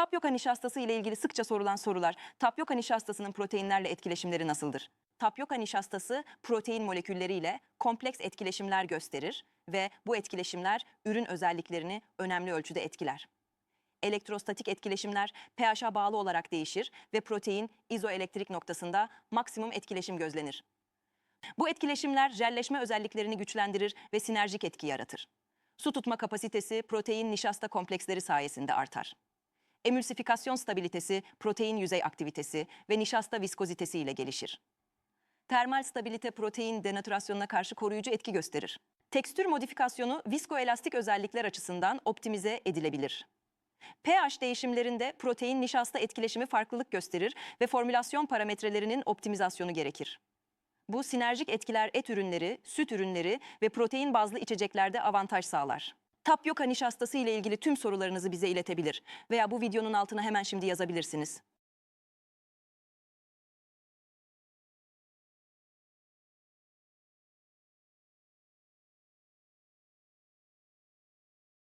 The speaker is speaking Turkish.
Tapyoka nişastası ile ilgili sıkça sorulan sorular. Tapyoka nişastasının proteinlerle etkileşimleri nasıldır? Tapyoka nişastası protein molekülleriyle kompleks etkileşimler gösterir ve bu etkileşimler ürün özelliklerini önemli ölçüde etkiler. Elektrostatik etkileşimler pH'a bağlı olarak değişir ve protein izoelektrik noktasında maksimum etkileşim gözlenir. Bu etkileşimler jelleşme özelliklerini güçlendirir ve sinerjik etki yaratır. Su tutma kapasitesi protein nişasta kompleksleri sayesinde artar. Emülsifikasyon stabilitesi, protein yüzey aktivitesi ve nişasta viskozitesi ile gelişir. Termal stabilite protein denatürasyonuna karşı koruyucu etki gösterir. Tekstür modifikasyonu viskoelastik özellikler açısından optimize edilebilir. pH değişimlerinde protein nişasta etkileşimi farklılık gösterir ve formülasyon parametrelerinin optimizasyonu gerekir. Bu sinerjik etkiler et ürünleri, süt ürünleri ve protein bazlı içeceklerde avantaj sağlar. Tapyoka nişastası ile ilgili tüm sorularınızı bize iletebilir veya bu videonun altına hemen şimdi yazabilirsiniz.